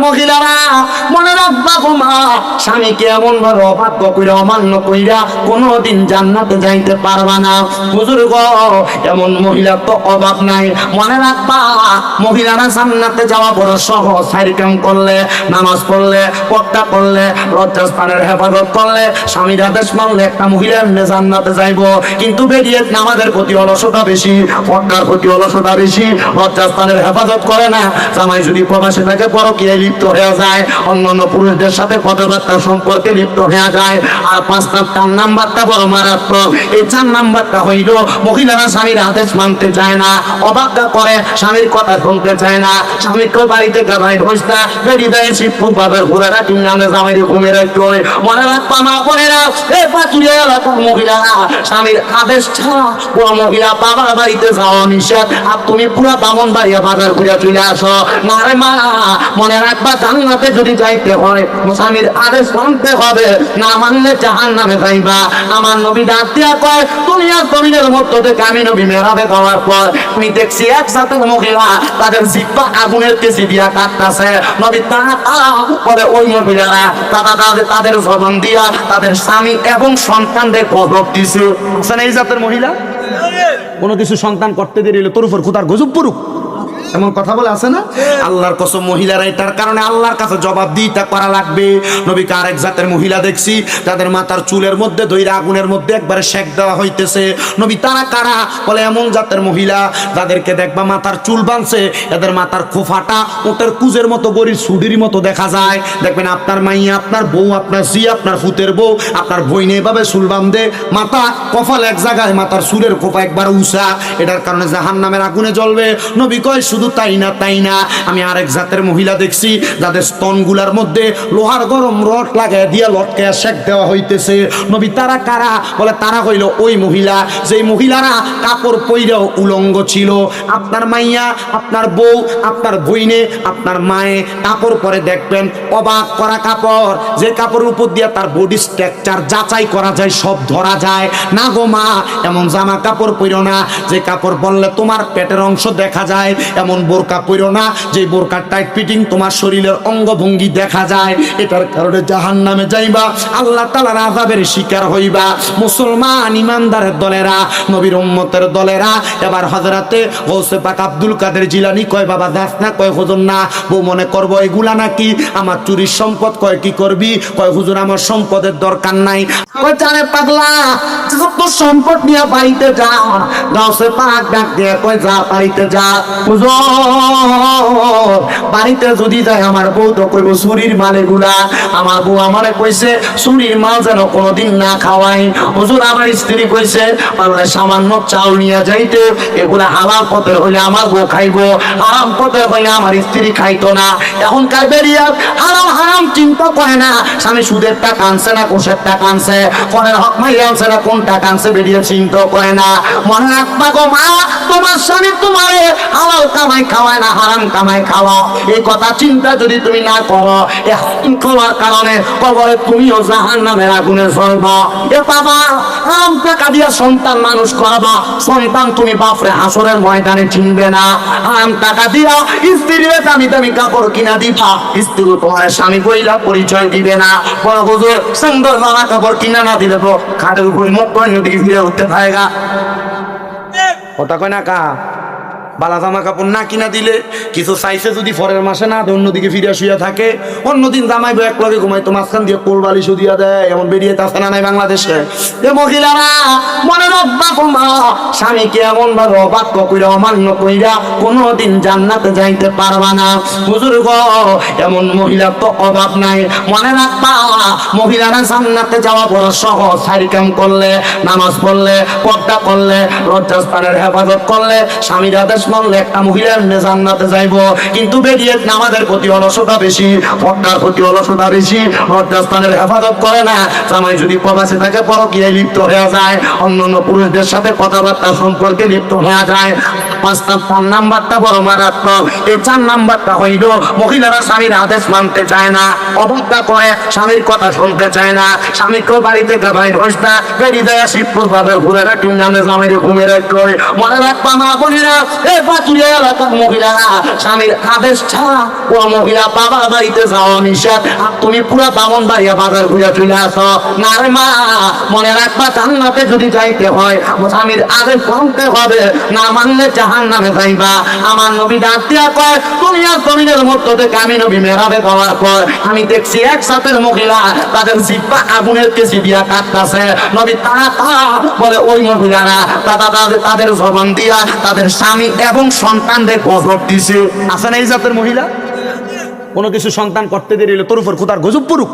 মহিলারা, মনে না। করলে পড়লে হেফাজত করলে, স্বামীর আদেশ মানলে একটা মহিলা এমনি জান্নাতে যাইবো। কিন্তু বেরিয়ে নামাজের প্রতি অলসতা বেশি, পর্দার প্রতি অলসতা বেশি, লজ্জাস্থানের হেফাজত করে না। জামাই যদি প্রবাসে থাকে, পরকীয়ায় লিপ্ত হয়ে যায়। পুরুষদের সাথে কথাবার্তা সম্পর্কে লিপ্ত হয়ে যায়। আর পাঁচ চার নাম্বারটা বড় মারাত্মক। এই চার নাম্বারটা হইল, মহিলারা স্বামীর আদেশ মানতে চায় না করে, স্বামীর কথা শুনতে চায় না। স্বামীকে বাড়িতে বেরিয়ে দেয় শিবপুর ঘুরারা তুমি ঘুমে রাখতে হয় মনে রাখবা এলাকার মহিলারা। স্বামীর আদেশ ছাড়া কোনো মহিলা বাবার বাড়িতে যাওয়া নিষেধ। আর তুমি পুরা বামন বাড়িয়া বাজার ঘুরে চলে আসো। না রে মা, মনে জান্নাতে যদি যাইতে হয় আদেশ হবে। না মানলে যাইবা। আমার নবী কয় দুনিয়ার মধ্য থেকে আমি নবী মেরাবে পর, আমি দেখছি একসাথে মহিলা, তাদের জিব্বা আগুনের দিয়া কাটতাছে নবী ওই মহিলারা, তারা তাদের তাদের জবান দিয়া তাদের স্বামী এবং সন্তানদের গজব দিছে। এই জাতের মহিলা? কোনো কিছু সন্তান করতে দেরি তোর উপর খুদার গজব পড়ুক। এমন কথা বলে আছে না? আল্লাহর কসম মহিলারা এটার কারণে আল্লাহর কাছে জবাব দিইটা করা লাগবে। নবীকে আরেক জাতের মহিলা দেখছি, তাদের মাথার চুলের মধ্যে দইরা আগুনের মধ্যে একবারে শেক দেওয়া হইতেছে। নবী তারা কারা? বলে এমন জাতের মহিলা যাদেরকে দেখবা মাথার চুল বানছে এদের মাথার খোফাটা ওটার কুজের মতো, গরির সুডির মতো দেখা যায়। দেখবেন আপনার মাইয়া, আপনার বউ, আপনার জি, আপনার ফুতের বউ, আপনার বইনে এভাবে চুল বান্ধে মাথা কফাল এক জায়গায়, মাথার চুলের খোপা একবার উষা এটার কারণে জাহান নামের আগুনে জ্বলবে। নবী কয় শুধু তাই না তাই না? আমি আরেক জাতের মহিলা দেখছি, যাদের স্তনগুলার মধ্যে লোহার গরম রড লাগায় দিয়া লটকে শেক দেওয়া হইতেছে। নবী তারা কারা? বলে, তারা হইল ওই মহিলা, যেই মহিলারা কাপড় পইরেও উলঙ্গ ছিল। আপনার মাইয়া, আপনার বউ, আপনার বইনে, আপনার মায়ে কাপড় পরে দেখবেন, অবাক করা কাপড়। যে কাপড়ের উপর দিয়ে তার বডি স্ট্রাকচার যাচাই করা যায়, সব ধরা যায়। না গো মা, এমন জামা কাপড় পইরো না। যে কাপড় বললে তোমার পেটের অংশ দেখা যায় এমন বোরকা পইরো না। যে বোরকার টাইট ফিটিং তোমার শরীরের অঙ্গভঙ্গি দেখা যায়, এটার কারণে জাহান নামে যাইবা, আল্লাহ তালার আজাবের শিকার হইবা। মুসলমান ইমানদারের দলেরা, নবীর উম্মতের দলেরা, এবার হজরাতে গৌসে পাক আব্দুল কাদের জিলানি কয়, বাবা দাস না। কয়, হুজুর, না। বউ, মনে করব এগুলা নাকি? আমার চুরির সম্পদ। কয়, কি করবি? কয়, হুজুর, আমার সম্পদের দরকার নাই। জানে পাগলা সম্পদ নিয়ে বাড়িতে যা। গাউসে পাক ডাক দিয়ে কয়, যা, বাড়িতে যা। হুজুর বাড়িতে যদি যায়, আমার বউ তো কইব, চুরির মালেগুলা আমার বউ আমারে কইছে, চুরির মাল যেন কোনোদিন না খাওয়াই। হুজুর, আমার স্ত্রী কইছে পারলে সামান্য চাল নিয়ে যাইতে, এগুলা হালাল পথে হইলে আমার বউ খাইবো। হারাম পথে হইলে আমার স্ত্রী খাইতো না। এখনকার বেরিয়ে হারাম হারাম চিন্তা করে না। স্বামী সুদের টাকা আনছে না, কোষের টাকা আনছে ফোনের হক মাই আনছে না, কোন টাকা আনছে বেরিয়ে চিন্তা করে না। মনে রাখবা গো মা, তোমার স্বামী তোমারে হালাল কামাই খাওয়ায় না হারাম কামাই খাওয়া। এই কথা চিন্তা যদি তুমি না করো খাওয়ার কারণে কবরে তুমিও জাহান নামের আগুনে চলবা এ বাবা হারাম টাকা দিয়া সন্তান মানুষ করাবা। সন্তান তুমি বাপরে ময়দানে চিনবে না। হারাম টাকা দিয়া স্ত্রীর দামি দামি কাপড় কিনা দিবা। স্ত্রী তোমার স্বামী কইলা পরিচয় দিবে না। বড় হুজুর সুন্দর জামা কাপড় কিনা না দিলে খাটের উপরে মুখ করে ফিরে উঠতে থাকেগা ওটা কয় না কা? বালা জামা কাপড় না কিনা দিলে কিছু চাইছে যদি পরের মাসে না অন্যদিকে ফিরে শুয়ে থাকে। অন্যদিন জামাইবো এক লগে ঘুমাইতো, মাঝখান দিয়ে কোল বালিশও দিয়া, এমন বেরিয়ে আছে না নাই বাংলাদেশে। এ মহিলারা মনে রাখবা মা স্বামীকে এমন ভাবে অবাক্য কইরা, অমান্য কইরা কোনোদিন জান্নাতে যাইতে পারবা না। হুজুর গো এমন মহিলা তো অভাব নাই। মনে রাখবা, মহিলারা জান্নাতে যাওয়া বড় সহজ। সারি কাম করলে, নামাজ পড়লে, পর্দা করলে, লজ্জাস্থানের হেফাজত করলে, স্বামীর মানলে একটা মহিলা এমনি জান্নাতে যাইবো। কিন্তু বেরিয়ে প্রতি অলসতা বেশি প্রতি অলসতা বেশি, লজ্জাস্থানের হেফাজত করে না। জামাই যদি প্রবাসে থাকে লিপ্ত হয়ে যায়, অন্যান্য পুরুষদের সাথে কথাবার্তা সম্পর্কে লিপ্ত হয়ে যায়। পাঁচটা নাম্বারটা বড় মারাত্মক। এই চার নাম্বারটা হইল, মহিলারা স্বামীর আদেশ মানতে চায় না, অবজ্ঞা করে, স্বামীর কথা শুনতে চায় না। স্বামীকেও বাড়িতে গাভাই ঘষতা, বেরিয়ে দেয় শিবপুর ভাবে ঘুরে রাখি, নামে রাখতে মনে রাখবা মা বোনেরা এলাকার স্বামীর আদেশ ছাড়া ও মহিলা বাবা বাড়িতে যাওয়া নিষেধ। আর তুমি পুরা বামন বাড়িয়া বাজার ঘুরে চলে না রে মা, মনে রাখবা জান্নাতে যদি যাইতে হয়, স্বামীর আদেশ মানতে হবে। না মানলে জাহান নামে যাইবা। আমার নবী কয় তুমি আর মধ্য থেকে আমি নবী মেরাবে খাওয়ার পর, আমি দেখছি একসাথে মহিলা, তাদের জিব্বা আগুনের কেসি দিয়া কাটতাছে। নবী তারা তারা বলে, ওই মহিলারা তাদের জবান দিয়া, তাদের স্বামী এবং সন্তানদের গজব দিছে। আছে না এই জাতের মহিলা? কোনো কিছু সন্তান করতে দেরি হলে তোর উপর কোথার গজব পড়ুক।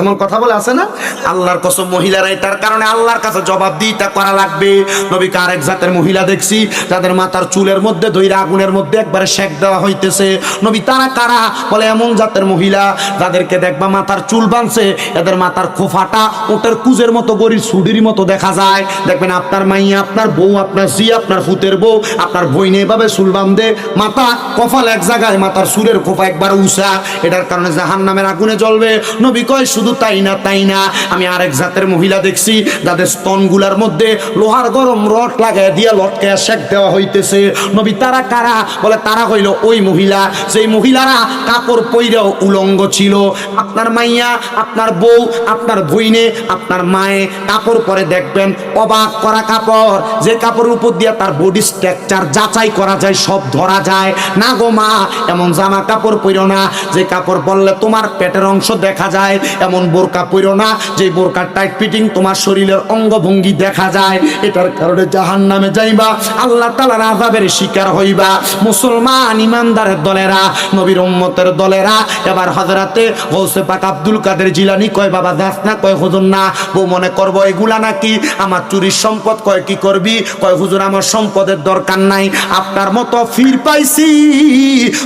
এমন কথা বলে আছে না? আল্লাহর কসম মহিলারা এটার কারণে আল্লাহর কাছে জবাব দিতে করা লাগবে। নবীকে আরেক জাতের মহিলা দেখছি, যাদের মাথার চুলের মধ্যে দইরা আগুনের মধ্যে একবারে শেক দেওয়া হইতেছে। নবী তারা কারা? বলে এমন জাতের মহিলা, যাদেরকে দেখবা মাথার চুল বানছে এদের মাথার খোফাটা ওটার কুজের মতো, গরির সুডির মতো দেখা যায়। দেখবেন আপনার মাইয়া, আপনার বউ, আপনার জি আপনার ফুতের বউ, আপনার বইনে এভাবে চুল বান্ধে মাথা কফাল এক জায়গায়, মাথার সুরের খোফা একবার উষা এটার কারণে জাহান নামের আগুনে জ্বলবে। নবী কয় শুধু তাই না তাই না? আমি আরেক জাতের মহিলা দেখছি, যাদের স্তনগুলার মধ্যে লোহার গরম রড লাগায় দিয়া লটকে শেক দেওয়া হইতেছে। নবী তারা কারা? বলে, তারা হইল ওই মহিলা সেই মহিলারা কাপড় পইরাও উলঙ্গ ছিল। আপনার মাইয়া, আপনার বউ, আপনার ভইনে, আপনার মায়ে কাপড় পরে দেখবেন, অবাক করা কাপড়। যে কাপড়ের উপর দিয়ে তার বডি স্ট্রাকচার যাচাই করা যায়, সব ধরা যায়। না গো মা, এমন জামা কাপড় পইরো না। যে কাপড় পরলে তোমার পেটের অংশ দেখা যায়, এমন বোরকা পইরো না, যে বোরকার টাইট ফিটিং তোমার শরীরের অঙ্গভঙ্গি দেখা যায়। এটার কারণে জাহান নামে যাইবা, আল্লাহ তালার আজাবের শিকার হইবা। মুসলমান ইমানদারের দলেরা, নবীর উম্মতের দলেরা, এবার হজরাতে গৌসে পাক আব্দুল কাদের জিলানি কয়, বাবা দাস না। কয়, হুজুর, না। বউ মনে করব, এগুলা নাকি আমার চুরির সম্পদ? কয়, কি করবি? কয়, হুজুর, আমার সম্পদের দরকার নাই। আপনার মতো ফির পাইছি।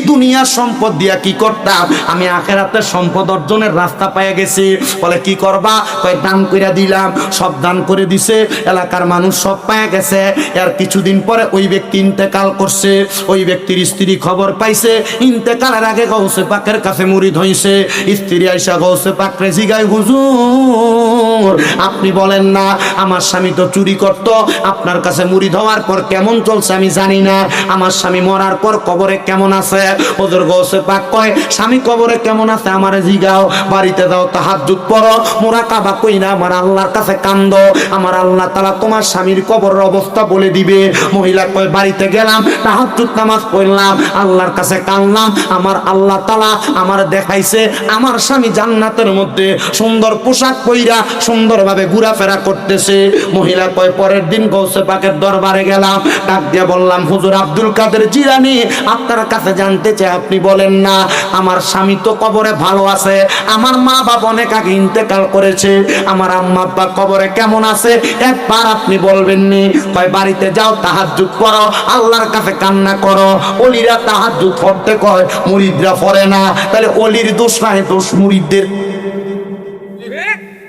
দুনিয়ার সম্পদ দিয়া কি করতাম? আমি আখেরাতের সম্পদ অর্জনের রাস্তা পেয়ে গেছি। বলে, কি করবা? কয়, দান করে দিলাম। সব দান করে দিছে। এলাকার মানুষ সব পেয়ে গেছে। এর কিছুদিন পরে ওই ব্যক্তি ইন্তেকাল করছে। ওই ব্যক্তির স্ত্রী খবর পাইছে। ইন্তেকালের আগে গৌসে পাকের কাছে মুড়ি ধইছে স্ত্রী আইসা গৌসে পাক রেজি গাই হুজুর, আপনি বলেন না, আমার স্বামী তো চুরি করত। আপনার কাছে মুড়ি ধোয়ার পর কেমন চলছে আমি জানি না। আমার স্বামী মরার পর কবরে কেমন আছে? ওদের গৌসে পাক কয়, স্বামী কবরে কেমন আছে আমার জিগাও, বাড়িতে দাও তাহাজ্জুদ পড়ো মোরা কাবা কই না আমার আল্লাহর কাছে কান্দ। আমার আল্লাহ তালা তোমার স্বামীর কবরের অবস্থা বলে দিবে। মহিলা কয়, বাড়িতে গেলাম, তাহাজ্জুদ নামাজ পড়লাম, আল্লাহর কাছে কানলাম আমার আল্লাহ তালা আমার দেখাইছে, আমার স্বামী জান্নাতের মধ্যে সুন্দর পোশাক পইরা সুন্দরভাবে ঘোরাফেরা করতেছে। মহিলা কয়, পরের দিন গৌসে পাকের দরবারে গেলাম, ডাক দিয়ে বললাম, হুজুর আব্দুল কাদের জিরানি আপনার কাছে জানতে চাই, আপনি বলেন না, আমার স্বামী তো কবরে ভালো আছে, আমার মা বাবা অনেক আগে ইন্তেকাল করেছে। আমার আম্মা আব্বা কবরে কেমন আছে? একবার আপনি বলবেন নি কয়, বাড়িতে যাও, তাহাজ্জুদ করো আল্লাহর কাছে কান্না করো। অলিরা তাহাজ্জুদ করতে কয়, মুরিদরা পড়ে না। তাহলে অলির দোষ নাই, দোষ মুরিদদের।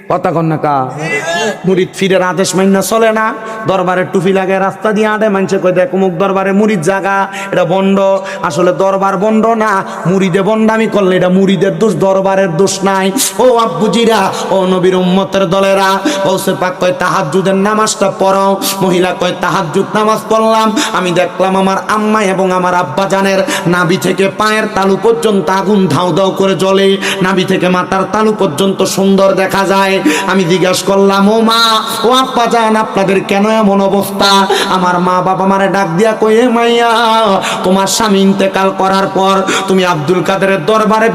কথা কন্যা কা? মুরিদ ফিরের আদেশ মাইনা চলে না। দরবারে টুপি লাগে, রাস্তা দিয়ে আডে মানুষে কই দেখ মুখ দরবারে মুরিদ জাগা, এটা বন্ড। আসলে দরবার বন্ড না মুরিদে বন্ডামি করলে এটা মুরিদের দোষ, দরবারের দোষ নাই। ও আব্বুজিরা, ও নবীর উম্মতের দলেরা ও সে পাক কয়, তাহাজ্জুদের নামাজটা পড়াও মহিলা কয়, তাহাজ্জুদ নামাজ পড়লাম। আমি দেখলাম আমার আম্মা এবং আমার আব্বা জানের নাভি থেকে পায়ের তালু পর্যন্ত আগুন ধাউ ধাউ করে জ্বলে। নাভি থেকে মাথার তালু পর্যন্ত সুন্দর দেখা যায়। আমি জিজ্ঞাসা করলাম আপনাদের কেন এমন অবস্থা? আমার মা বাবা মারে ডাক দিয়া কয়ে, মাইয়া, তোমার স্বামী ইন্তেকাল করার পর তুমি আব্দুল কাদেরের দরবারে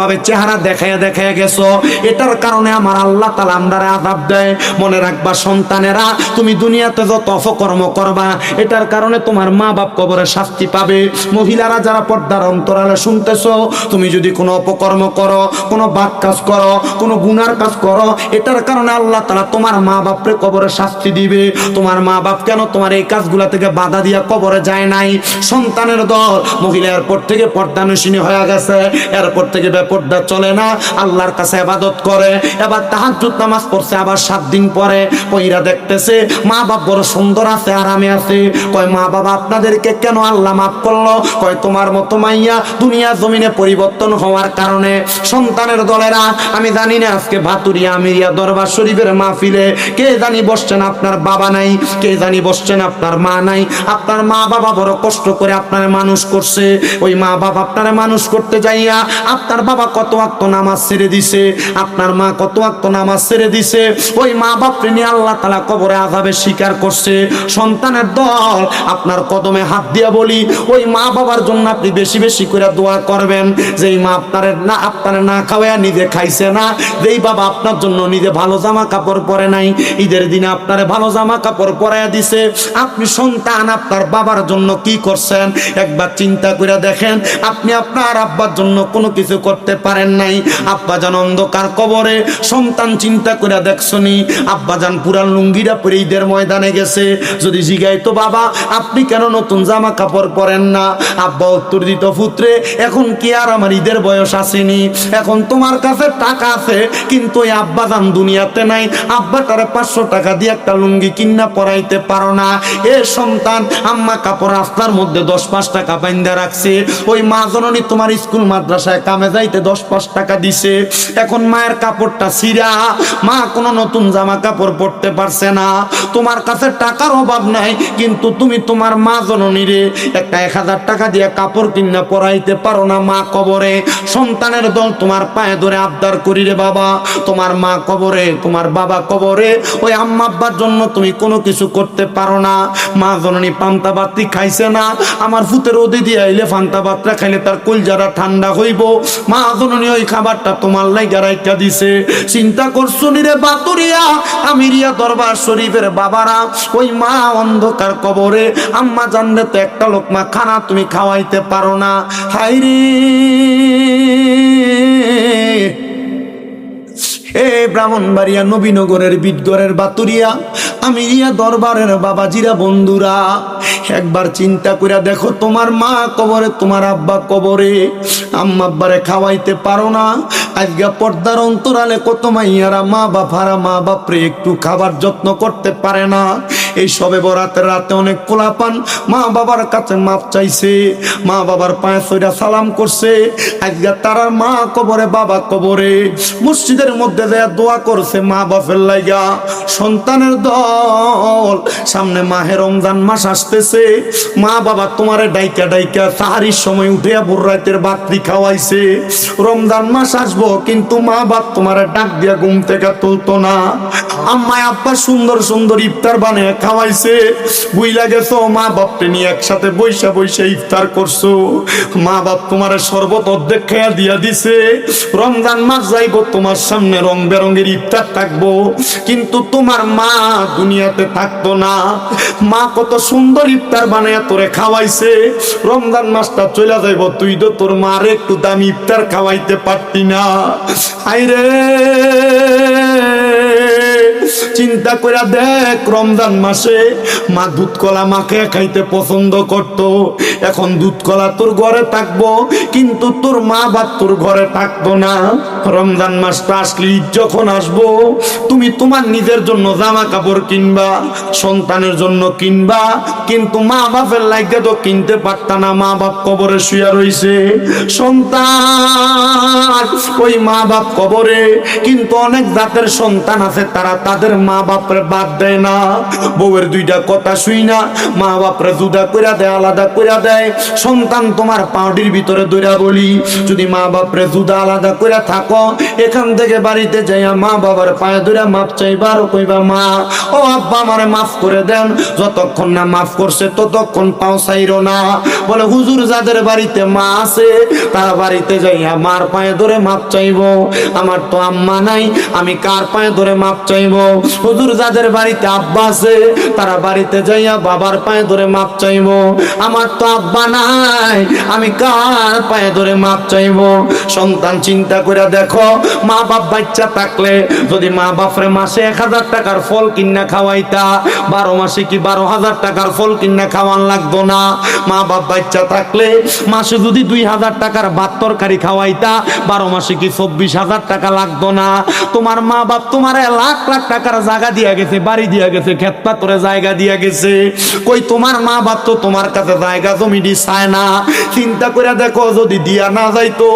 ভাবে চেহারা দেখায় দেখায় গেছো। এটার কারণে আমার আল্লাহ তালা আমরা আজাব দেয়। মনে রাখবা, সন্তানেরা, তুমি দুনিয়াতে যত অপকর্ম করবা, এটার কারণে তোমার মা বাপ কবরে শাস্তি পাবে। মহিলারা যারা পর্দার অন্তরালে শুনতেছো, তুমি যদি কোনো অপকর্ম করো, কোনো বাদ কাজ করো, কোনো গুনার কাজ করো, এটার কারণে আল্লাহ তালা তোমার মা বাপরে কবরে শাস্তি দিবে। তোমার মা বাপ কেন তোমার এই কাজগুলা থেকে বাধা দিয়া কবরে যায় নাই? সন্তানের দল মহিলা এরপর থেকে পর্দানুসিনী হয়ে গেছে। এরপর থেকে বেপর্দা চলে না। আল্লাহর কাছে আবাদত করে। এবার তাহাজ্জুদ নামাজ পড়ছে আবার সাত দিন পরে। পইরা দেখতেছে মা বাপ বড় সুন্দর আছে, আরামে আছে। কয়, মা বাবা, আপনাদেরকে কেন আল্লাহ মাফ করল? কয়, তোমার মতো মাইয়া দুনিয়া জমিনে পরিবর্তন হওয়ার কারণে সন্তানের দলেরা, আমি জানি না আজকে ভাতুরিয়া আমিরিয়া দরবার শরীফের মাহফিল মাহফিলে। কে জানি বসছেন আপনার বাবা নাই, কে জানি বসছেন আপনার মা নাই। আপনার মা বাবা বড় কষ্ট করে আপনার মানুষ করছে। ওই মা বাবা আপনার মানুষ করতে যাইয়া আপনার বাবা কত আক্ত নামাজ ছেড়ে দিছে, আপনার মা কত আক্ত নামাজ ছেড়ে দিছে। ওই মা বাপরে নিয়ে আল্লাহ তালা কবরে আজাবে স্বীকার করছে। সন্তানের দল আপনার কদমে হাত দিয়া বলি, ওই মা বাবার জন্য আপনি বেশি বেশি করে দোয়া করবেন। যেই মা আপনার না আপনার না খাওয়া নিজে খাইছে না, যেই বাবা আপনার জন্য নিজে ভালো জামা কাপড় পরে নাই। ঈদের দিনে আপনার ভালো জামা কাপড় পরাইয়া দিছে। আপনি সন্তান, আপনার বাবার জন্য কি করছেন? একবার চিন্তা করে দেখেন, আপনি আপনার আব্বার জন্য কোনো কিছু করতে পারেন নাই। আব্বা যান অন্ধকার কবরে, সন্তান চিন্তা করে দেখছনি। আব্বা যান পুরান লুঙ্গিরা পরে ঈদের ময়দানে গেছে। যদি জিগাই তো বাবা, আপনি কেন নতুন জামা কাপড় পরেন না? আব্বা উত্তর দিত, পুত্রে, এখন কি আর আমার ঈদের বয়স আসেনি? এখন তোমার কাছে টাকা আছে, কিন্তু ওই আব্বা যান দুনিয়াতে নাই। আব্বা তারে পাঁচশো টাকা দিয়ে একটা লুঙ্গি কিনা পরাইতে পারো না। এ সন্তান, আম্মা কাপড় রাস্তার মধ্যে দশ পাঁচ টাকা বাইন্দা রাখছে। ওই মা জননী তোমার স্কুল মাদ্রাসায় কামে যাইতে দশ পাঁচ টাকা দিছে। এখন মায়ের কাপড়টা সিরা মা কোনো নতুন জামা কাপড় পরতে পারছে না। তোমার কাছে টাকার অভাব নাই, কিন্তু তুমি তোমার মা জননীরে একটা এক হাজার টাকা দিয়ে কাপড় কিনা পরাইতে পারো না মা কবরে। সন্তানের দল তোমার পায়ে ধরে আবদার করি রে বাবা। তোমার মা কবরে, তোমার বাবা কবরে, ওই আম্মা আব্বার জন্য তুমি কোনো কিছু করতে পারো না। মা জননী পান্তা বাতি খাইছে না। আমার ফুতের ওদি দিয়ে আইলে পান্তা বাতটা খাইলে তার কলজারা ঠান্ডা হইব। মা জননী ওই খাবারটা তোমার লাইগা রাইখা দিছে। চিন্তা করছ নি রে বাতুরিয়া? আমিরিয়া দরবার শরীফের বাবারা, ওই মা অন্ধকার কবরে, আম্মা জানলে তো একটা লোকমা খানা তুমি খাওয়াইতে পারো না। হাইরে এ ব্রাহ্মণবাড়িয়া নবীনগরের বিদগড়ের বাতুরিয়া, আমি ইয়া দরবারের বাবাজিরা বন্ধুরা, একবার চিন্তা করে দেখো তোমার মা কবরে, তোমার আব্বা কবরে আম্মাব্বারে খাওয়াইতে পারো না আজকে পর্দার অন্তরালে কত মাইয়ারা মা বাপারা মা বাপরে একটু খাবার যত্ন করতে পারে না এই সবে বরাতের রাতে অনেক পোলাপান মা বাবার কাছে মাপ চাইছে। মা বাবার পায়ে সইরা সালাম করছে। আজকে তারার মা কবরে, বাবা কবরে। মসজিদের মধ্যে দেয়া দোয়া করছে মা বাপের লাইগা। সন্তানের দল। সামনে মাহে রমজান মাস আসতেছে। মা বাবা তোমারে ডাইকা ডাইকা সাহারির সময় উঠে ভোর রাতের বাত্রি খাওয়াইছে। রমজান মাস আসব, কিন্তু মা বাপ তোমারে ডাক দিয়া ঘুম থেকে তুলতো না। আম্মায় আব্বা সুন্দর সুন্দর ইফতার বানিয়ে খাওয়াইছে। বুইলা গেছো মা বাপকে নিয়ে একসাথে বৈশা বৈশা ইফতার করছ। মা বাপ তোমার শরবত অর্ধেক খেয়া দিয়া দিছে। রমজান মাস যাইবো, তোমার সামনে রং বেরঙের ইফতার থাকব। কিন্তু তোমার মা দুনিয়াতে থাকতো না। মা কত সুন্দর ইফতার বানায় তোরে খাওয়াইছে। রমজান মাসটা চলে যাইব, তুই তো তোর মার একটু দামি ইফতার খাওয়াইতে পারতি না। আইরে! চিন্তা করে দেখ, রমজান মাসে মা দুধ কলা মাকে খাইতে পছন্দ করত। এখন দুধ কলা তোর ঘরে থাকব, কিন্তু তোর মা বাপ তোর ঘরে থাকতো না। রমজান মাসটা আসলে যখন আসব, তুমি তোমার নিজের জন্য জামা কাপড় কিনবা, সন্তানের জন্য কিনবা, কিন্তু মা বাপের লাগে তো কিনতে পারতা না, মা বাপ কবরে শুয়া রইছে। সন্তান, ওই মা বাপ কবরে কিন্তু অনেক জাতের সন্তান আছে, তারা তাদের মা বাপরে বাদ দেয় না। বউয়ের দুইটা কথা শুই না, মা বাপরে জুদা কইরা দেয়, আলাদা কইরা দেয়। সন্তান তোমার পাউডির ভিতরে দইরা বলি, যদি মা বাপরে জুদা আলাদা কইরা থাকো, এখান থেকে বাড়িতে যাইয়া মা বাবার পায়ে ধরে মাপ চাইবার কইবা, মা, ও আব্বা আমারে মাফ করে দেন, যতক্ষণ না মাফ করছে ততক্ষণ পাও চাইরো না। বলে, হুজুর যাদের বাড়িতে মা আছে, তারা বাড়িতে যাইয়া মার পায়ে ধরে মাপ চাইব। আমার তো আম্মা নাই, আমি কার পায়ে ধরে মাপ চাইব? হুজুর যাদের বাড়িতে আব্বা আছে, তারা বাড়িতে যাইয়া বাবার পায়ে ধরে মাপ চাইব। আমার তো আব্বা নাই, আমি কার পায়ে ধরে মাপ চাইব? সন্তান চিন্তা করে দেখো মা বাপ বাচ্চা থাকলে যদি মা বাপরে মাসে এক হাজার টাকার ফল কিনা খাওয়াইতা, বারো মাসে কি বারো হাজার টাকার ফল কিনা খাওয়ান লাগতো না? মা বাপ বাচ্চা থাকলে মাসে যদি দুই হাজার টাকার ভাত তরকারি খাওয়াইতা, বারো মাসে কি চব্বিশ হাজার টাকা লাগতো না? তোমার মা বাপ তোমার লাখ লাখ টাকার জায়গা দিয়া গেছে, বাড়ি দিয়া গেছে খেতপা করে জায়গা দিয়া গেছে। কই, তোমার মা বাপ তো তোমার কাছে জায়গা জমি দি চায় না। চিন্তা করে দেখো, যদি দিয়া না যাইতো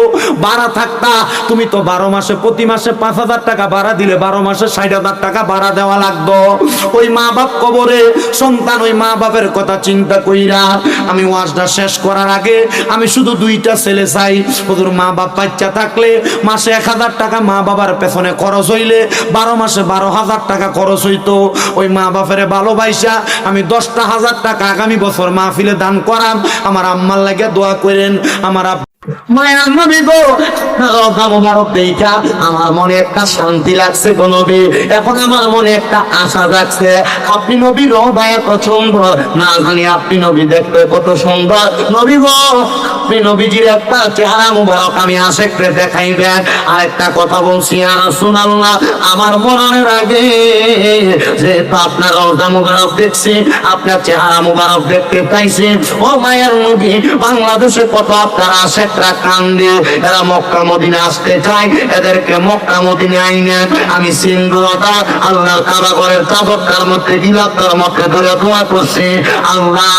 থাকতা। তুমি তো বারো মাসে, প্রতি মাসে পাঁচ হাজার টাকা ভাড়া দিলে, বারো মাসে ষাট হাজার টাকা ভাড়া দেওয়া লাগতো। ওই মা বাপ কবরে, সন্তান ওই মা বাপের কথা চিন্তা কইরা, আমি ওয়াজটা শেষ করার আগে, আমি শুধু দুইটা ছেলে চাই। ওদের মা বাপ বাচ্চা থাকলে মাসে এক হাজার টাকা মা বাবার পেছনে খরচ হইলে, বারো মাসে বারো হাজার টাকা খরচ হইতো, ওই মা বাপের ভালোবাসা আমি দশটা হাজার টাকা আগামী বছর মাহফিলে দান করাম, আমার আম্মার লাগে দোয়া করেন, আমার মায়ার নবী গো। মোবারক দেখা আমার মনে একটা শান্তি লাগছে গো নবী। এখন আমার মনে একটা আশা লাগছে আপনি নবী না জানি আপনি নবী দেখতে কত সুন্দর। নবী গো, আপনি নবীজির একটা চেহারা মুবারক আমি আশেকরে দেখাইবেন। আর একটা কথা বলছি, আর না আমার মরণের আগে যে আপনার রোজা মুবারক দেখছি, আপনার চেহারা মুবারক দেখতে পাইছি। ও মায়ের নবী, বাংলাদেশে কত আপনার আশেকরা কান্দে এরা মক্কা মদিনা আসতে চায়। এদেরকে মক্কা মদিনা আইনে আমি সিংহতা আল্লাহর কাবা করে তাবকার মধ্যে গিলাপটার মধ্যে ধরে দোয়া করছি। আল্লাহ!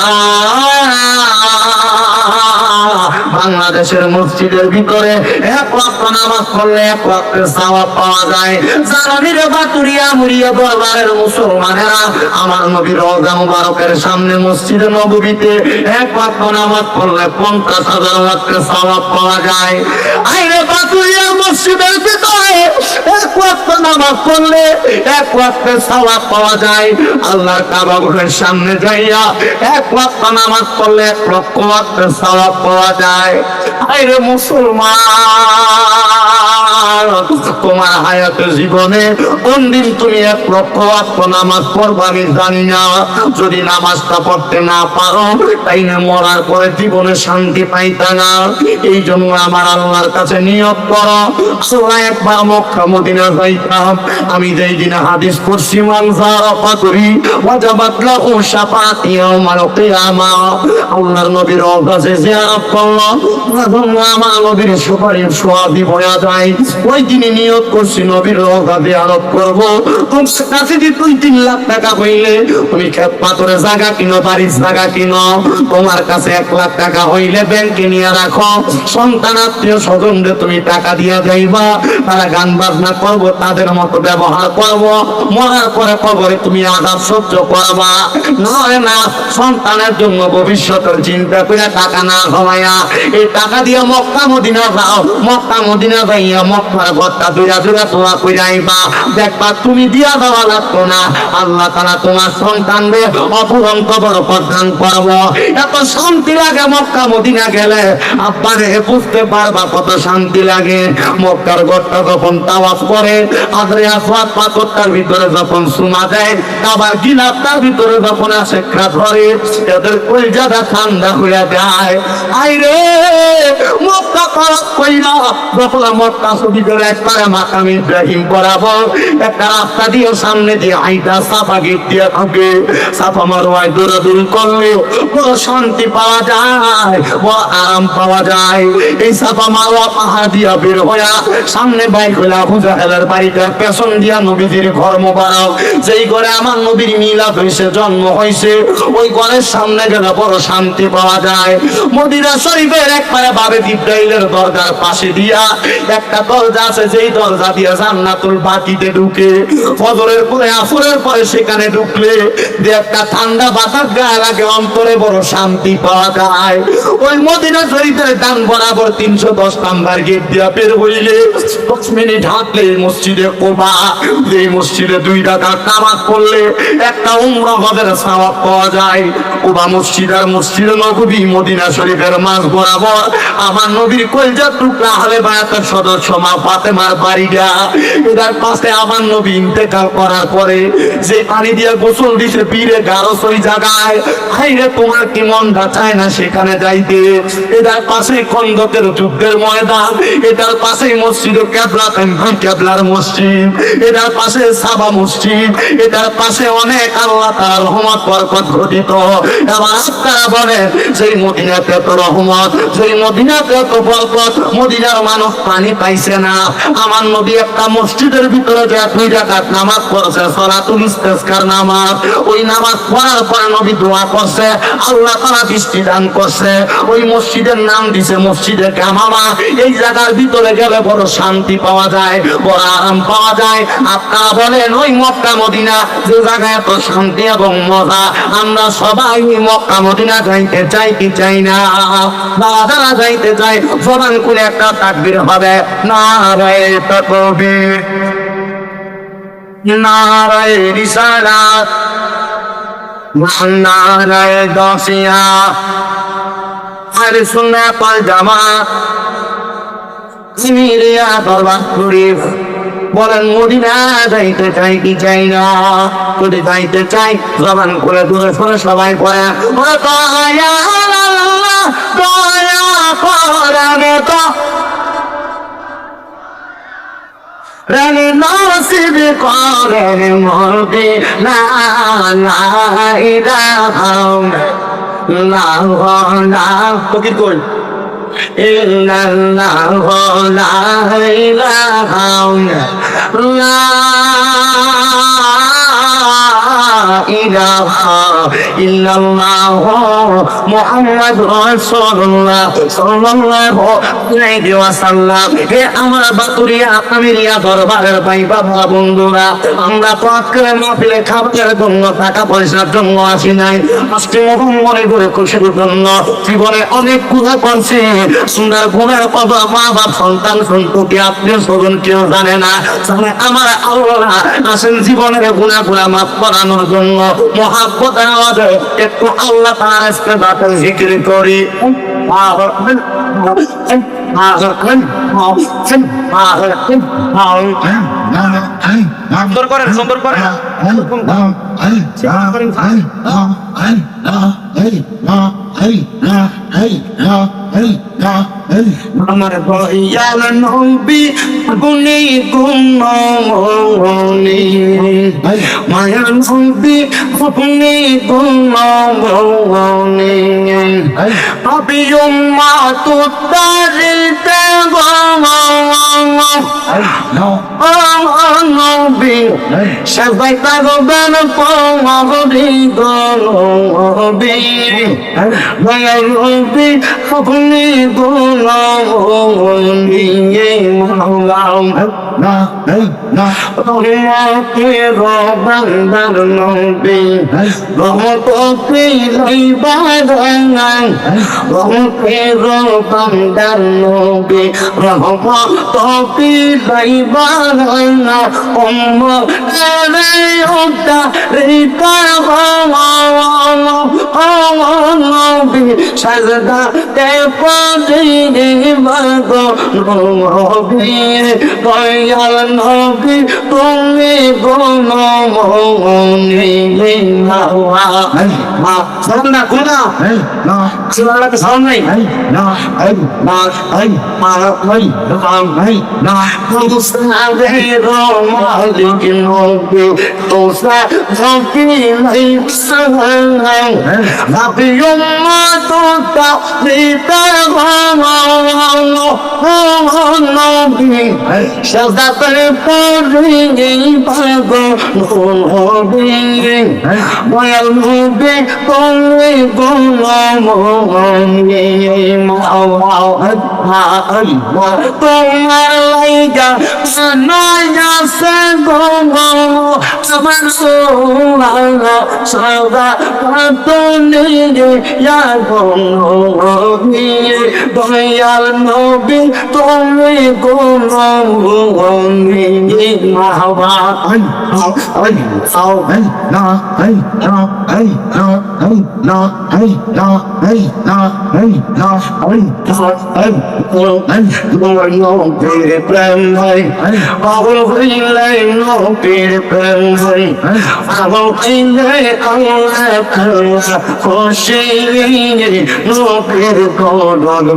বাংলাদেশের মসজিদের ভিতরে এক লক্ষ নামাজ পড়লে এক লক্ষের সওয়াব পাওয়া যায়। যারা নিরে বাতুরিয়া মুড়িয়া দরবারের মুসলমানেরা, আমার নবী রওজা মুবারকের সামনে মসজিদে নববীতে এক লক্ষ নামাজ পড়লে পঞ্চাশ হাজার লক্ষের সওয়াব পাওয়া যায়। আইরে বাতুরিয়া মসজিদের ভিতরে এক লক্ষ নামাজ পড়লে এক লক্ষের সওয়াব পাওয়া যায়। আল্লাহর কাবা ঘরের সামনে যাইয়া এক লক্ষ নামাজ পড়লে এক লক্ষ ওয়াক্তের সওয়াব পাওয়া যায়। আইরে মুসলমান। জীবনে, কোন দিন তুমি এক লক্ষ ওয়াক্ত নামাজ পড়বা আমি জানি না। যদি নামাজটা পড়তে না পারো, তাই না মরার পরে জীবনে শান্তি পাইতা না। এই জন্য আমার আল্লাহর কাছে নিয়োগ করো। আমি যেই দিনে হাদিস নবীর সুপারিশ ওই দিনে করছি নবীর কাছে জিয়ারত করব। কাছে যদি দুই তিন লাখ টাকা হইলে তুমি খেত পাথরে জায়গা কিনো, বাড়ির জায়গা কিনো। তোমার কাছে এক লাখ টাকা হইলে ব্যাংকে নিয়ে রাখো। সন্তান, আত্মীয় স্বজনদের তুমি টাকা যাইবা তারা গান বাজনা করব, তাদের মতো ব্যবহার করব। মরার পরে কবরে তুমি আঘাত সহ্য করবা। নয় না, সন্তানের জন্য ভবিষ্যতের চিন্তা করে টাকা না জমাইয়া এই টাকা দিয়ে মক্কা, মদিনা যাও। মক্কা, মদিনা যাইয়া মক্কার ঘরটা দুইরা দুইরা করে আইবা। দেখবা তুমি দিয়া দেওয়া লাগতো না। আল্লাহ তারা তোমার সন্তানদের অপূরণ কবর প্রদান করব। এত শান্তি লাগে মক্কা, মদিনা গেলে। আব্বারে বুঝতে পারবা কত শান্তি লাগে। মক্কার ঘরটা যখন তাওয়াজ করে, আদরে আসওয়াত পাথরটার ভিতরে যখন সুমা দেয়, আবার গিলাপটার ভিতরে যখন আসে ধরে, এদের কলজাটা ঠান্ডা হয়ে যায়। আইরে, মক্কা খারাপ কইরা, যখন মক্কা ছবি করে একবারে মাকাম ইব্রাহিম বরাবর একটা রাস্তা দিয়ে সামনে দিয়ে আইটা সাফা গেট দিয়ে থাকে সাফা মারোয়ায় করলে শান্তি পাওয়া যায় আরাম পাওয়া যায়। এই সাফা মারোয়া পাহাড় দিয়া বের হইয়া সামনে বাইক হইলে বাড়িটার পেছন দিয়া নবীজির ঘর মোবারক। যেই ঘরে আমার নবীর মিলাদ হইছে, জন্ম হইছে, ওই ঘরের সামনে গেলে বড় শান্তি পাওয়া যায়। মদিনা শরীফের একবারে বাবে ইব্রাহিমের দরজার পাশে দিয়া একটা দরজা আছে যেই দরজা দিয়া জান্নাতুল বাকিতে ঢুকে, ফজরের পরে আসরের পরে সেখানে ঢুকলে যে একটা ঠান্ডা বাতাস গায়ে লাগে অন্তরে বড় শান্তি পাওয়া যায়। ওই মদিনা শরীফের ডান বরাবর তিনশো দশ নাম্বার গেট দিয়া বের হইলে দশ মিনিট মসজিদে কোবা এই মসজিদে দুই টাকা কামাত করলে একটা উমরা হজের পাওয়া যায়। কোবা মসজিদ আর মসজিদ নবী মদিনা শরীফের মাঝ বরাবর। আমার নবীর কলজার টুকরা হলে বায়াতের সদস্য মা ফাতেমার বাড়িটা। এটার পাশে আমার নবী ইন্তেকাল করার পরে যে পানি দিয়ে গোসল দিছে, পীরে গারস ওই জায়গায়। তোমার কি চায় না সেখানে যাইতে? এটার খন্দকের যুদ্ধের ময়দান। এটার মসজিদ মসজিদ। এটার পাশে সাবা মসজিদ। এটার পাশে অনেক আল্লাহ তার রহমত, বরকত ঘটিত। এবার আপনারা বলেন সেই মদিনাতে এত রহমত সেই মদিনাতে এত বরকত, মদিনার মানুষ পানি পাইছে না? আমার নবী একটা মসজিদের ভিতরে যে দুই রাকাত নামাজ পড়ছে, সলাতুল ইস্তেসকার নামাজ, ওই নামাজ পড়ার পরে নবী দোয়া করছে, আল্লাহ তাআলা বৃষ্টি দান করছে। ওই মসজিদের নাম দিছে মসজিদে কামামা। এই জায়গার ভিতরে গেলে বড় শান্তি পাওয়া যায়, বড় আরাম পাওয়া যায়। আপনারা বলেন, ওই মক্কা, মদিনা, যে জায়গায় এত শান্তি এবং মজা, আমরা সবাই মক্কা, মদিনা যাইতে চাই কি চাই না? দাদা যাইতে চাই জবান করে একটা তাকবির হবে। নারায় তকবীর নারায় রিসালাত নারায় দশিয়া। আরে শুনে পাল জামা দরবার শরীফ বলেন, মদিনা যাইতে চাই কি চাই না? যদি যাইতে চাই, জবান করে দূরে সরে সবাই ও দয়া দয়া করে তো। রানী নসিব করে মরবে না ফকির কই? ইল্লাল্লাহ লা ইলাহা লা ইলাহা জীবনে অনেক গুণা করছে। সুন্দর গুণের কথা মা বাপ সন্তান, সন্ততি, আত্মীয় স্বজন কেউ জানে না। আমার আল্লাহ আসেন জীবনের গুণা গুণা মাফ করানোর জন্য। মহাব্বত আওয়াজে একটু আল্লাহ তার আজকে দাঁতের জিকির করি। সুন্দর করেন সুন্দর করেন। আমার ভয়াল নবী গুনি গুণমনি মায়ার নবী গুনি গুণমনি আমি উম্মা তুতারিতে নবী সবাই পাগবেন পমরি গলবি মায়ার নবী আপনি গুণমনি মাওলাম রহমতে রবান্দার নবী। রহমতে লইবারাং রহমতে রবান্দার নবী। রহমতে লইবারাং অম্ম রে ওটা রিতা নবী। সাজদা তে পারি বাগো নবী দয়াল নবী তুমি গুণমনি হাওয়া মা সামনা গুণা সুরালাতে সামনে মা আই মা আই নাম নাই না। তুসারে রো মালিক নবী তুসা জকি নাই নবী উম্মা দিতা নবী সাজাতে পড়ি পাগো নবী দয়াল নবী তুমি গুণমনি তোমার লাইগা নয়া সে গো আমার সোলা সদা পাতনি নবী দয়াল নবী তুমি গুণমনি মাহবা। আই আই আই না আই না আই না। Hey, no, hey, no, hey, no, hey, no, hey, hey, no, hey, Lord, no, pity, plan, hey, I will be late, no, pity, plan, hey, I will be late, I will have to, for shame, no, pity, God, on the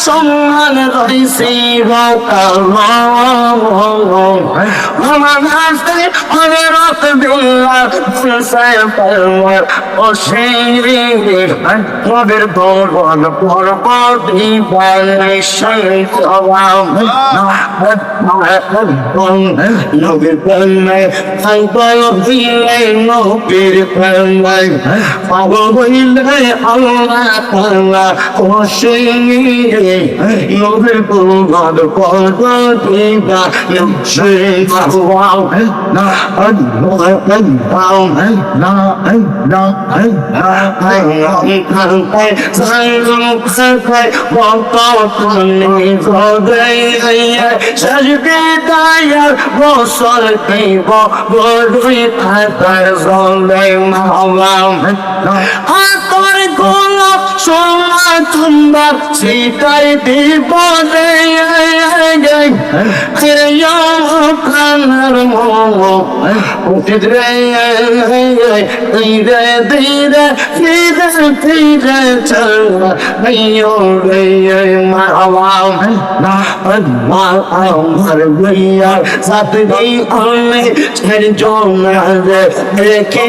bubble, people, reaching about, hey, I, now, I'm a no pity, plan, hey, say, I want তাহার সম্মান রইছি আমার হাসতে মনে রত বিল্লার ফুলসায় পারমার ও সেই নবের দৌড় পর্ব দিবার নিশ্চয় স্বভাব নবীর প্রেমে পাগল হইলে নবীর প্রেমে পাগল হইলে আল্লাহ তাআলা খুশি নবীর প্রেমে পর্ব দিবার নিশ্চয় স্বভাব না আতর গোলাপ সোনা চুম্বার সিটাই দিব রে প্রাণের মোহ উঠিত রে ধীরে ধীরে ধীরে ধীরে চল মা আমার ভैया সাথ গই আমি ছেড়ে জোনা রে দেখে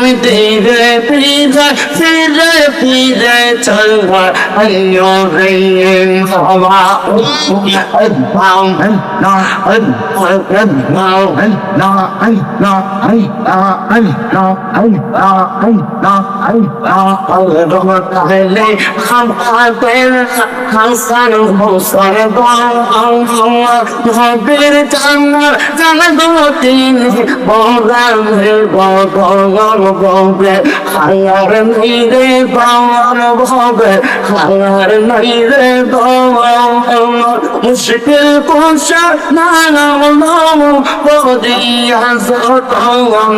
ফাঁকি আওয়াম ওই কবরে মরে নদী আলাই বলে ও প্রাণের ও সেদিরে তুমি ধীরে ধীরে ধীরে ধীরে চলবা অন্য রে বাবা নাম না নাম না না তাহলে আমাদের হাসান হোসেন ভবের জানা জানা গতিন বগালে বগল বগে হায়ার নিরে বাবার ভবে হায়ার নিরে বাবার মুশকিল কোশা না বদিয়া সতন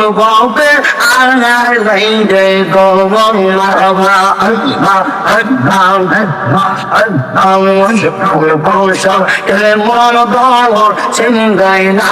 আল্লাহ আল্লাহ আল্লাহ মুশকিল দল চিন্তাই না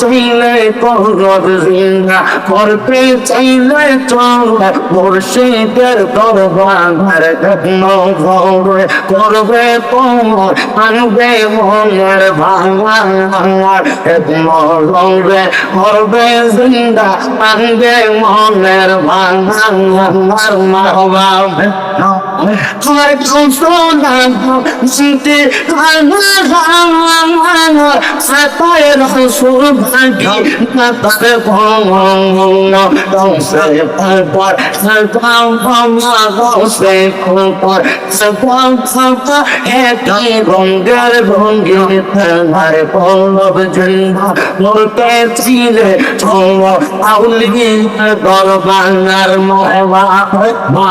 চাইলে করব জিন্দা করতে চাইলে চল মুর্শিদের দরবার যত্ন করবে করবে তোমার আনবে মনের ভাঙার যত্ন করবে করবে জিন্দা, আনবে মনের ভাঙার মারবা তোমার কৌশল জিতে সাতায়ের হসুর ভাগি না তারে ভঙ্গ দংসে পর সর্বাম ভমা দংসে পর সর্বাম ভমা একই রঙ্গের ভঙ্গি তোমার পল্লব ঝন্ডা বলতে ছিলে চল আউলি দরবাঙ্গার মহবা মা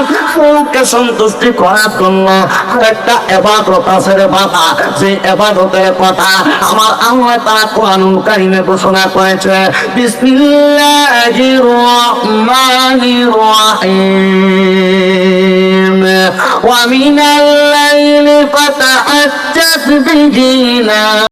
মুখকে সন্তুষ্টি করার জন্য একটা এবাদত আছে রে বাবা। যে এবাদতের কথা আমার আল্লাহ তারা কোরআন কারিমে ঘোষণা করেছে। বিসমিল্লাহির রহমানির রহিম। ওয়া মিনাল লাইলি ফাতাহাজ্জাত বিহি